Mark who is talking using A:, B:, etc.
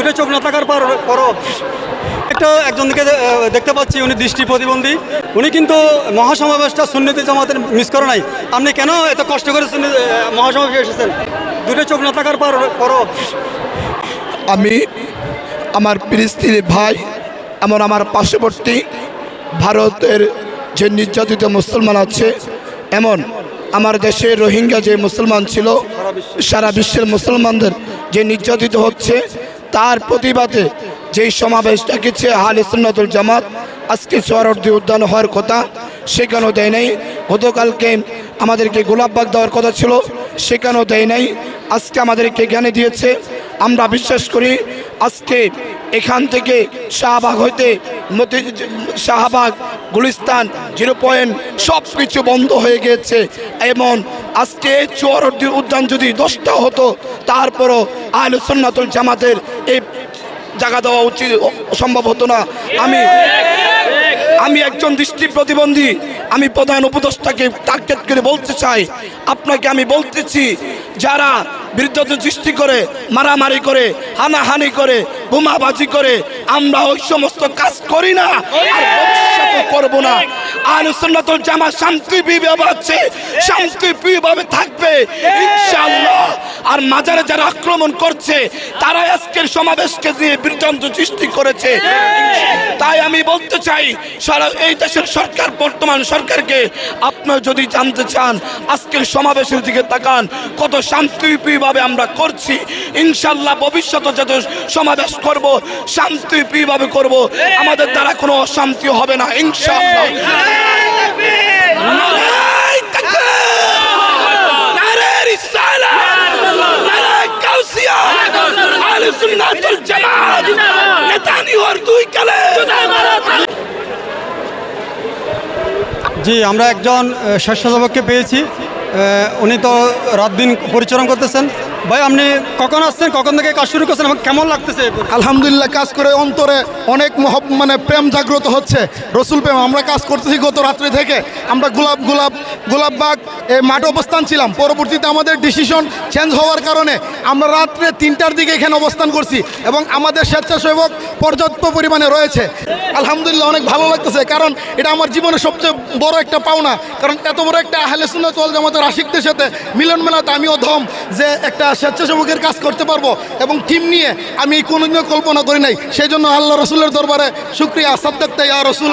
A: দুটো চোখ না থাকার পর পরও একটা একজনকে দেখতে পাচ্ছি উনি দৃষ্টি প্রতিবন্ধী। উনি কিন্তু মহাসমাবেশটা সুন্নতি জামাতের মিস করে নাই। আপনি কেন এত কষ্ট করে মহাসমাবেশে এসেছেন? দুটো চোখ না থাকার পর পরও
B: আমি আমার স্ত্রীর ভাই এমন আমার পার্শ্ববর্তী ভারতের যে নির্যাতিত মুসলমান আছে, এমন আমার দেশে রোহিঙ্গা যে মুসলমান ছিল, সারা বিশ্বের মুসলমানদের যে নির্যাতিত হচ্ছে তার প্রতিবাদে যেই সমাবেশ ডেকেছে আহলে সুন্নাতুল জামাত, আজকে সোয়ারর্দি উদ্যান হওয়ার কথা, সেখানেও দেয় নাই। গতকালকে আমাদেরকে গোলাপবাগ দেওয়ার কথা ছিল, সেখানেও দেয় নাই। আজকে আমাদেরকে জ্ঞানে দিয়েছে। আমরা বিশ্বাস করি আজকে এখান থেকে শাহবাগ হইতে শাহবাগ, গুলিস্তান, জিরো পয়েন্ট সব কিছু বন্ধ হয়ে গিয়েছে। এমন আজকে চুয়ার উদ্যান যদি দশটা হতো তারপরও আহলে সুন্নাতুল জামাতের এই জায়গা দেওয়া উচিত সম্ভব হতো না। আমি আমি একজন দৃষ্টি প্রতিবন্ধী, আমি প্রধান উপদেষ্টাকে টার্গেট করে বলতে চাই। আপনাকে আমি বলতেছি, যারা বিরুদ্ধতা সৃষ্টি করে, মারামারি করে, হানাহানি করে, বোমাবাজি করে, আমরা ওই সমস্ত কাজ করি না আর করব না। আর সুন্নাতুল জামা শান্তি বিভাবে আছে শান্তি বিভাবে থাকবে, ইনশাআল্লাহ। আর মাজারে যারা আক্রমণ করছে, তারা আজকের সমাবেশকে দিয়ে বৃত্তান্ত সৃষ্টি করেছে। তাই আমি বলতে চাই, সারা এই দেশের সরকার, বর্তমান সরকারকে আপনার যদি জানতে চান, আজকের সমাবেশের দিকে তাকান, কত শান্তিপ্রিয়ভাবে আমরা করছি। ইনশাল্লাহ ভবিষ্যতে যত সমাবেশ করব, শান্তিপ্রিয়ভাবে করব। আমাদের দ্বারা কোনো অশান্তি হবে না ইনশাল্লাহ সুন্নাতুল জামাত! দুই কালে।
A: জি, আমরা একজন স্বেচ্ছাসেবককে পেয়েছি। উনি তো রাত দিন পরিচালনা করতেছেন। ভাই, আপনি কখন আসছেন? কখন থেকে কাজ শুরু করছেন? কেমন লাগতেছে?
C: আলহামদুলিল্লাহ, কাজ করে অন্তরে অনেক মানে প্রেম জাগ্রত হচ্ছে। রসুল প্রেম, আমরা কাজ করতেছি গত রাত্রি থেকে। আমরা গোলাপ গোলাপ গোলাপবাগ এই মাঠ অবস্থান ছিলাম। পরবর্তীতে আমাদের ডিসিশন চেঞ্জ হওয়ার কারণে আমরা রাত্রে তিনটার দিকে এখানে অবস্থান করছি এবং আমাদের স্বেচ্ছাসেবক পর্যাপ্ত পরিমাণে রয়েছে। আলহামদুলিল্লাহ, অনেক ভালো লাগতেছে কারণ এটা আমার জীবনের সবচেয়ে বড় একটা পাওনা। কারণ এত বড় একটা আহলে সুন্নাত ওয়াল জামাতের আশিকদের সাথে মিলন মেলাতে আমিও ধম যে একটা স্বেচ্ছাসেবকের কাজ করতে পারব এবং টিম নিয়ে আমি কোনোদিনও কল্পনা করি নাই। সেই জন্য আল্লাহ রসুলের দরবারে শুক্রিয়া সাদ্দাক তাই আর রসুল